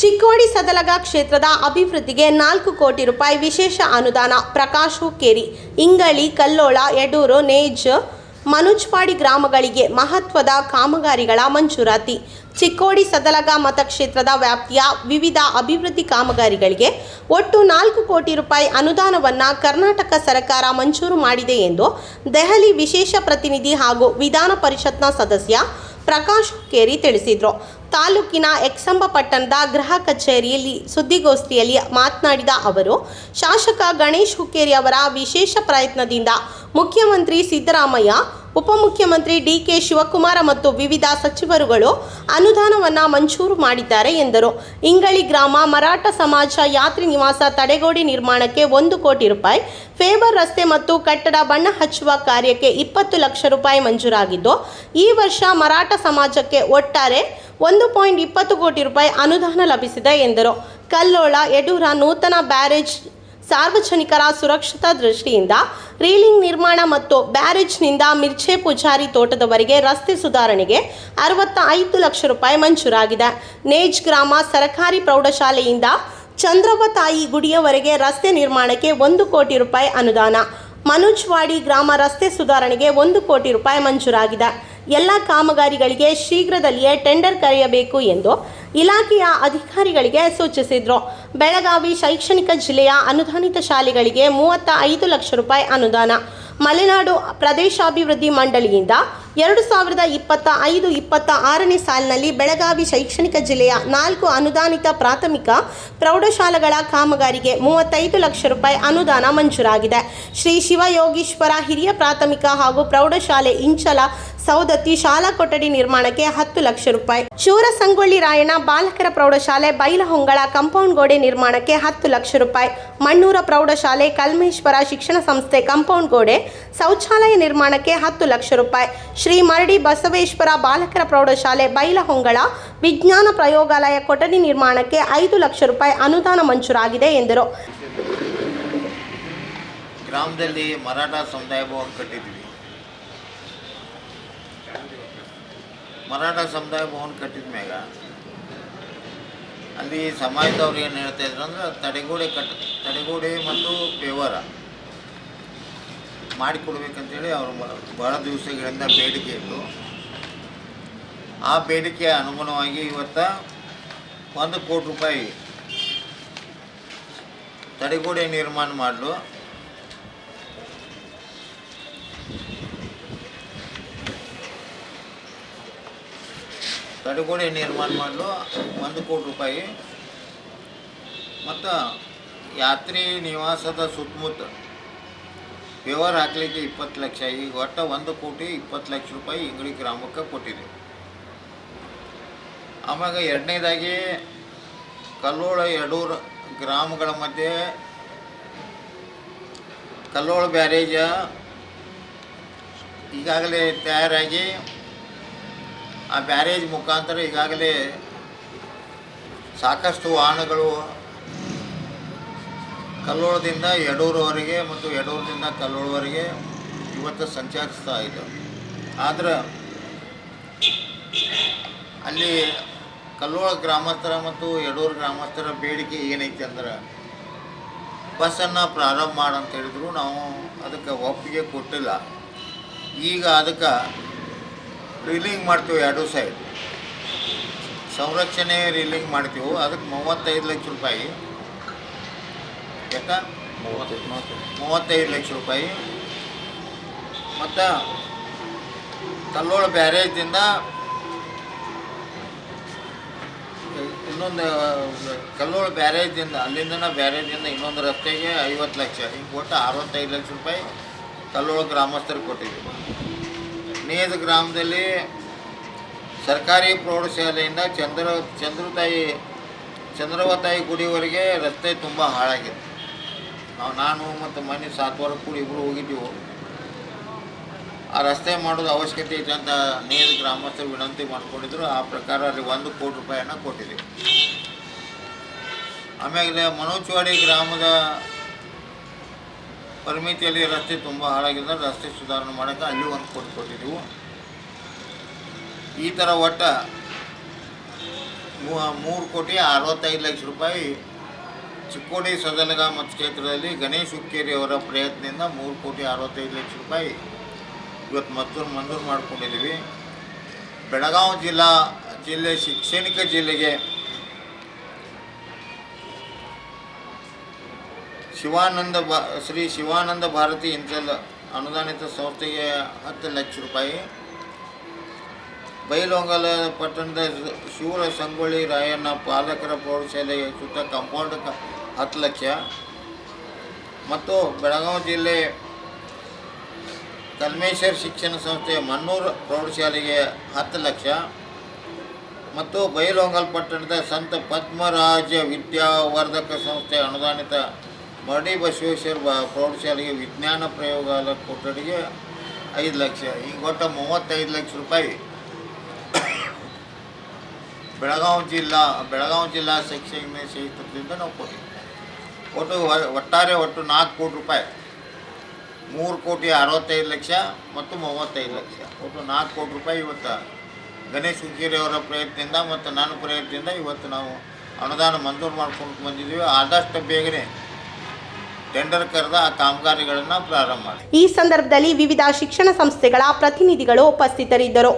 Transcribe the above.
ಚಿಕ್ಕೋಡಿ ಸದಲಗ ಕ್ಷೇತ್ರದ ಅಭಿವೃದ್ಧಿಗೆ ನಾಲ್ಕು ಕೋಟಿ ರೂಪಾಯಿ ವಿಶೇಷ ಅನುದಾನ ಪ್ರಕಾಶ್ ಹುಕ್ಕೇರಿ, ಇಂಗಳಿ, ಕಲ್ಲೋಳ, ಯಡೂರು, ನೇಜ್, ಮನುಜ್ಪಾಡಿ ಗ್ರಾಮಗಳಿಗೆ ಮಹತ್ವದ ಕಾಮಗಾರಿಗಳ ಮಂಜೂರಾತಿ. ಚಿಕ್ಕೋಡಿ ಸದಲಗ ಮತಕ್ಷೇತ್ರದ ವ್ಯಾಪ್ತಿಯ ವಿವಿಧ ಅಭಿವೃದ್ಧಿ ಕಾಮಗಾರಿಗಳಿಗೆ ಒಟ್ಟು ನಾಲ್ಕು ಕೋಟಿ ರೂಪಾಯಿ ಅನುದಾನವನ್ನು ಕರ್ನಾಟಕ ಸರ್ಕಾರ ಮಂಜೂರು ಮಾಡಿದೆ ಎಂದು ದೆಹಲಿ ವಿಶೇಷ ಪ್ರತಿನಿಧಿ ಹಾಗೂ ವಿಧಾನ ಪರಿಷತ್ನ ಸದಸ್ಯ ಪ್ರಕಾಶ್ ಕೇರಿ ತಿಳಿಸಿದರು. ತಾಲೂಕಿನ ಎಕ್ಸಂಬ ಪಟ್ಟಣದ ಗೃಹ ಕಚೇರಿಯಲ್ಲಿ ಸುದ್ದಿಗೋಷ್ಠಿಯಲ್ಲಿ ಮಾತನಾಡಿದ ಅವರು, ಶಾಸಕ ಗಣೇಶ್ ಹುಕ್ಕೇರಿ ಅವರ ವಿಶೇಷ ಪ್ರಯತ್ನದಿಂದ ಮುಖ್ಯಮಂತ್ರಿ ಸಿದ್ದರಾಮಯ್ಯ ಉಪಮುಖ್ಯಮಂತ್ರಿ ಡಿ ಕೆ ಶಿವಕುಮಾರ ಮತ್ತು ವಿವಿಧ ಸಚಿವರುಗಳು ಅನುದಾನವನ್ನು ಮಂಜೂರು ಮಾಡಿದ್ದಾರೆ ಎಂದರು. ಇಂಗಳಿ ಗ್ರಾಮ ಮರಾಠ ಸಮಾಜ ಯಾತ್ರಿ ನಿವಾಸ ತಡೆಗೋಡೆ ನಿರ್ಮಾಣಕ್ಕೆ ಒಂದು ಕೋಟಿ ರೂಪಾಯಿ ಫೇವರ್ ರಸ್ತೆ ಮತ್ತು ಕಟ್ಟಡ ಬಣ್ಣ ಹಚ್ಚುವ ಕಾರ್ಯಕ್ಕೆ ಇಪ್ಪತ್ತು ಲಕ್ಷ ರೂಪಾಯಿ ಮಂಜೂರಾಗಿದ್ದು, ಈ ವರ್ಷ ಮರಾಠ ಸಮಾಜಕ್ಕೆ ಒಟ್ಟಾರೆ ಒಂದು ಪಾಯಿಂಟ್ ಇಪ್ಪತ್ತು ಕೋಟಿ ರೂಪಾಯಿ ಅನುದಾನ ಲಭಿಸಿದೆ ಎಂದರು. ಕಲ್ಲೋಳ, ಯಡೂರ, ನೂತನ ಬ್ಯಾರೇಜ್ ಸಾರ್ವಜನಿಕರ ಸುರಕ್ಷತಾ ದೃಷ್ಟಿಯಿಂದ ರೀಲಿಂಗ್ ನಿರ್ಮಾಣ ಮತ್ತು ಬ್ಯಾರೇಜ್ನಿಂದ ಮಿರ್ಚೆ ಪೂಜಾರಿ ತೋಟದವರೆಗೆ ರಸ್ತೆ ಸುಧಾರಣೆಗೆ ಅರವತ್ತ ಐದು ಲಕ್ಷ ರೂಪಾಯಿ ಮಂಜೂರಾಗಿದೆ. ನೇಜ್ ಗ್ರಾಮ ಸರಕಾರಿ ಪ್ರೌಢಶಾಲೆಯಿಂದ ಚಂದ್ರವತಾಯಿ ಗುಡಿಯವರೆಗೆ ರಸ್ತೆ ನಿರ್ಮಾಣಕ್ಕೆ ಒಂದು ಕೋಟಿ ರೂಪಾಯಿ ಅನುದಾನ. ಮನುಜ್ವಾಡಿ ಗ್ರಾಮ ರಸ್ತೆ ಸುಧಾರಣೆಗೆ ಒಂದು ಕೋಟಿ ರೂಪಾಯಿ ಮಂಜೂರಾಗಿದೆ. ಎಲ್ಲ ಕಾಮಗಾರಿಗಳಿಗೆ ಶೀಘ್ರದಲ್ಲಿಯೇ ಟೆಂಡರ್ ಕರೆಯಬೇಕು ಎಂದು ಇಲಾಖೆಯ ಅಧಿಕಾರಿಗಳಿಗೆ ಸೂಚಿಸಿದರು. ಬೆಳಗಾವಿ ಶೈಕ್ಷಣಿಕ ಜಿಲ್ಲೆಯ ಅನುದಾನಿತ ಶಾಲೆಗಳಿಗೆ ಮೂವತ್ತ ಐದು ಲಕ್ಷ ರೂಪಾಯಿ ಅನುದಾನ. ಮಲೆನಾಡು ಪ್ರದೇಶಾಭಿವೃದ್ಧಿ ಮಂಡಳಿಯಿಂದ ಎರಡು ಸಾವಿರದ ಇಪ್ಪತ್ತ ಐದು, ಇಪ್ಪತ್ತ ಆರನೇ ಸಾಲಿನಲ್ಲಿ ಬೆಳಗಾವಿ ಶೈಕ್ಷಣಿಕ ಜಿಲ್ಲೆಯ ನಾಲ್ಕು ಅನುದಾನಿತ ಪ್ರಾಥಮಿಕ ಪ್ರೌಢಶಾಲೆಗಳ ಕಾಮಗಾರಿಗೆ ಮೂವತ್ತೈದು ಲಕ್ಷ ರೂಪಾಯಿ ಅನುದಾನ ಮಂಜೂರಾಗಿದೆ. ಶ್ರೀ ಶಿವಯೋಗೀಶ್ವರ ಹಿರಿಯ ಪ್ರಾಥಮಿಕ ಹಾಗೂ ಪ್ರೌಢಶಾಲೆ ಇಂಚಲ ಸೌದತ್ತಿ ಶಾಲಾ ಕೊಠಡಿ ನಿರ್ಮಾಣಕ್ಕೆ ಹತ್ತು ಲಕ್ಷ ರೂಪಾಯಿ. ಶೂರಸಂಗೊಳ್ಳಿ ರಾಯಣ್ಣ ಬಾಲಕರ ಪ್ರೌಢಶಾಲೆ ಬೈಲಹೊಂಗಳ ಕಾಂಪೌಂಡ್ ಗೋಡೆ ನಿರ್ಮಾಣಕ್ಕೆ ಹತ್ತು ಲಕ್ಷ ರೂಪಾಯಿ. ಮಣ್ಣೂರ ಪ್ರೌಢಶಾಲೆ ಕಲ್ಮೇಶ್ವರ ಶಿಕ್ಷಣ ಸಂಸ್ಥೆ ಕಾಂಪೌಂಡ್ ಗೋಡೆ ಶೌಚಾಲಯ ನಿರ್ಮಾಣಕ್ಕೆ ಹತ್ತು ಲಕ್ಷ ರೂಪಾಯಿ. ಶ್ರೀ ಮರಡಿ ಬಸವೇಶ್ವರ ಬಾಲಕರ ಪ್ರೌಢಶಾಲೆ ಬೈಲಹೊಂಗಳ ವಿಜ್ಞಾನ ಪ್ರಯೋಗಾಲಯ ಕೊಠಡಿ ನಿರ್ಮಾಣಕ್ಕೆ ಐದು ಲಕ್ಷ ರೂಪಾಯಿ ಅನುದಾನ ಮಂಜೂರಾಗಿದೆ ಎಂದರು. ಗ್ರಾಮದಲ್ಲಿ ಮರಾಠ ಸಮುದಾಯ ಭವನ ಕಟ್ಟಿದ್ವಿ ಮರಾಠ ಸಮುದಾಯ ಭವನ ಕಟ್ಟಿದ ಮ್ಯಾಗ ಅಲ್ಲಿ ಸಮಾಜದವ್ರು ಏನು ಹೇಳ್ತಾ ಇದ್ರು ಅಂದ್ರೆ ತಡೆಗೋಡೆ ಕಟ್ ತಡೆಗೋಡೆ ಮತ್ತು ಪೇವರ. ಮಾಡಿಕೊಡ್ಬೇಕಂತೇಳಿ ಅವರು ಬಹಳ ದಿವಸಗಳಿಂದ ಬೇಡಿಕೆ ಇತ್ತು. ಆ ಬೇಡಿಕೆಯ ಅನುಗುಣವಾಗಿ ಇವತ್ತು ಒಂದು ಕೋಟಿ ರೂಪಾಯಿ ತಡೆಗೋಡೆ ನಿರ್ಮಾಣ ಮಾಡಲು. ತಡೆಗೋಡೆ ನಿರ್ಮಾಣ ಮಾಡಲು ಒಂದು ಕೋಟಿ ರೂಪಾಯಿ. ಮತ್ತು ಯಾತ್ರಿ ನಿವಾಸದ ಸುತ್ತಮುತ್ತ ವ್ಯವಹಾರ ಹಾಕ್ಲಿಕ್ಕೆ ಇಪ್ಪತ್ತು ಲಕ್ಷ. ಈಗ ಒಟ್ಟು ಒಂದು ಕೋಟಿ ಇಪ್ಪತ್ತು ಲಕ್ಷ ರೂಪಾಯಿ ಇಂಗಳಿ ಗ್ರಾಮಕ್ಕೆ ಕೊಟ್ಟಿದೆ. ಆಮ್ಯಾಗ ಎರಡನೇದಾಗಿ ಕಲ್ಲೋಳ ಯಡೂರು ಗ್ರಾಮಗಳ ಮಧ್ಯೆ ಕಲ್ಲೋಳ ಬ್ಯಾರೇಜ ಈಗಾಗಲೇ ತಯಾರಾಗಿ ಆ ಬ್ಯಾರೇಜ್ ಮುಖಾಂತರ ಈಗಾಗಲೇ ಸಾಕಷ್ಟು ವಾಹನಗಳು ಕಲ್ಲೋಳದಿಂದ ಯಡೂರವರೆಗೆ ಮತ್ತು ಯಡೂರದಿಂದ ಕಲ್ಲೋಳವರೆಗೆ ಇವತ್ತು ಸಂಚರಿಸ್ತಾ ಇದ್ದವು ಆದರೆ ಅಲ್ಲಿ ಕಲ್ಲೋಳ ಗ್ರಾಮಸ್ಥರ ಮತ್ತು ಯಡೂರು ಗ್ರಾಮಸ್ಥರ ಬೇಡಿಕೆ ಏನೈತಿ ಅಂದ್ರೆ ಬಸ್ಸನ್ನು ಪ್ರಾರಂಭ ಮಾಡಂತ ಹೇಳಿದ್ರು. ನಾವು ಅದಕ್ಕೆ ಒಪ್ಪಿಗೆ ಕೊಟ್ಟಿಲ್ಲ. ಈಗ ಅದಕ್ಕೆ ರೀಲಿಂಗ್ ಮಾಡ್ತೀವಿ ಎರಡು ಸೈಡ್. ಸಂರಕ್ಷಣೆ ರೀಲಿಂಗ್ ಮಾಡ್ತೀವಿ. ಅದಕ್ಕೆ ಮೂವತ್ತೈದು ಲಕ್ಷ ರೂಪಾಯಿ ಯಾಕ ಮೂವತ್ತೈದು ಲಕ್ಷ ರೂಪಾಯಿ. ಮತ್ತು ಕಲ್ಲೋಳ ಬ್ಯಾರೇಜಿಂದ ಇನ್ನೊಂದು, ಕಲ್ಲೋಳ ಬ್ಯಾರೇಜಿಂದ ಅಲ್ಲಿಂದ ಬ್ಯಾರೇಜಿಂದ ಇನ್ನೊಂದು ರಸ್ತೆಗೆ ಐವತ್ತು ಲಕ್ಷ. ಹಿಂಗೆ ಒಟ್ಟು ಅರವತ್ತೈದು ಲಕ್ಷ ರೂಪಾಯಿ ಕಲ್ಲೋಳ ಗ್ರಾಮಸ್ಥರಿಗೆ ಕೊಟ್ಟಿದ್ವಿ ನೇದ ಗ್ರಾಮದಲ್ಲಿ ಸರ್ಕಾರಿ ಪ್ರೌಢಶಾಲೆಯಿಂದ ಚಂದ್ರ, ಚಂದ್ರತಾಯಿ, ಚಂದ್ರವತಾಯಿ ಗುಡಿವರೆಗೆ ರಸ್ತೆ ತುಂಬ ಹಾಳಾಗಿದೆ. ನಾವು ನಾನು ಮತ್ತು ಮನೆ ಸಾತ್ವರ ಕೂಡ ಇಬ್ಬರು ಹೋಗಿದ್ದೆವು. ಆ ರಸ್ತೆ ಮಾಡೋದು ಅವಶ್ಯಕತೆ ಐತೆ ಅಂತ ನೇರ ಗ್ರಾಮಸ್ಥರು ವಿನಂತಿ ಮಾಡಿಕೊಂಡಿದ್ರು. ಆ ಪ್ರಕಾರ ಅಲ್ಲಿ ಒಂದು ಕೋಟಿ ರೂಪಾಯಿಯನ್ನು ಕೊಟ್ಟಿದ್ದೀವಿ ಆಮೇಲೆ ಮನೋಚವಾಡಿ ಗ್ರಾಮದ ಪರಿಮಿತಿಯಲ್ಲಿ ರಸ್ತೆ ತುಂಬ ಹಾಳಾಗಿದೆ. ರಸ್ತೆ ಸುಧಾರಣೆ ಮಾಡೋಕ್ಕೆ ಅಲ್ಲಿ ಒಂದು ಕೋಟಿ ಕೊಟ್ಟಿದ್ದೆವು. ಈ ಥರ ಒಟ್ಟು ಮೂರು ಕೋಟಿ ಅರವತ್ತೈದು ಲಕ್ಷ ರೂಪಾಯಿ ಚಿಕ್ಕೋಡಿ ಮತ್ತು ಕ್ಷೇತ್ರದಲ್ಲಿ ಗಣೇಶ್ ಹುಕ್ಕೇರಿ ಅವರ ಪ್ರಯತ್ನದಿಂದ ಮೂರು ಕೋಟಿ ಅರವತ್ತೈದು ಲಕ್ಷ ರೂಪಾಯಿ ಇವತ್ತು ಮತ್ತೂರು ಮಂಜೂರು ಮಾಡ್ಕೊಂಡಿದ್ದೀವಿ. ಬೆಳಗಾವಿ ಜಿಲ್ಲಾ ಜಿಲ್ಲೆ ಶೈಕ್ಷಣಿಕ ಜಿಲ್ಲೆಗೆ ಶಿವಾನಂದ ಬಾ ಶ್ರೀ ಶಿವಾನಂದ ಭಾರತಿ ಇಂಥ ಅನುದಾನಿತ ಸಂಸ್ಥೆಗೆ ಹತ್ತು ಲಕ್ಷ ರೂಪಾಯಿ. ಬೈಲೊಂಗಲ ಪಟ್ಟಣದ ಶಿವರ ಸಂಗೊಳ್ಳಿ ರಾಯಣ್ಣ ಪಾಲಕರ ಪ್ರೌಢಶಾಲೆಗೆ ಸುತ್ತ ಕಾಂಪೌಂಡ್ ಹತ್ತು ಲಕ್ಷ. ಮತ್ತು ಬೆಳಗಾವಿ ಜಿಲ್ಲೆ ಕಲ್ಮೇಶ್ವರ್ ಶಿಕ್ಷಣ ಸಂಸ್ಥೆ ಮನ್ನೂರು ಪ್ರೌಢಶಾಲೆಗೆ ಹತ್ತು ಲಕ್ಷ. ಮತ್ತು ಬೈಲೊಂಗಲ್ ಪಟ್ಟಣದ ಸಂತ ಪದ್ಮರಾಜ ವಿದ್ಯಾವರ್ಧಕ ಸಂಸ್ಥೆ ಅನುದಾನಿತ ಮರಡಿ ಬಸವೇಶ್ವರ ಪ್ರೌಢಶಾಲೆಗೆ ವಿಜ್ಞಾನ ಪ್ರಯೋಗಾಲಯ ಕೊಠಡಿಗೆ ಐದು ಲಕ್ಷ. ಈಗ ಒಟ್ಟು ಮೂವತ್ತೈದು ಲಕ್ಷ ರೂಪಾಯಿ. ಬೆಳಗಾವಿ ಜಿಲ್ಲಾ ಬೆಳಗಾವಿ ಜಿಲ್ಲಾ ಶೈಕ್ಷಣಿಕ ಕ್ಷೇತ್ರದಿಂದ ನಾವು ಕೊಟ್ಟಿದ್ದೀವಿ ಒಟ್ಟು ಒಟ್ಟಾರೆ ಒಟ್ಟು ನಾಲ್ಕು ಕೋಟಿ ರೂಪಾಯಿ. ಮೂರು ಕೋಟಿ ಅರವತ್ತೈದು ಲಕ್ಷ ಮತ್ತು ಮೂವತ್ತೈದು ಲಕ್ಷ. ಒಟ್ಟು ನಾಲ್ಕು ಕೋಟಿ ರೂಪಾಯಿ ಇವತ್ತು ಗಣೇಶ್ ಹುಕ್ಕೇರಿ ಅವರ ಪ್ರಯತ್ನದಿಂದ ಮತ್ತು ನನ್ನ ಪ್ರಯತ್ನದಿಂದ ಇವತ್ತು ನಾವು ಅನುದಾನ ಮಂಜೂರು ಮಾಡ್ಕೊಂಡು ಬಂದಿದ್ದೀವಿ. ಆದಷ್ಟು ಬೇಗನೆ ಟೆಂಡರ್ ಕರೆದ ಆ ಕಾಮಗಾರಿಗಳನ್ನು ಪ್ರಾರಂಭ ಮಾಡಿ. ಈ ಸಂದರ್ಭದಲ್ಲಿ ವಿವಿಧ ಶಿಕ್ಷಣ ಸಂಸ್ಥೆಗಳ ಪ್ರತಿನಿಧಿಗಳು ಉಪಸ್ಥಿತರಿದ್ದರು.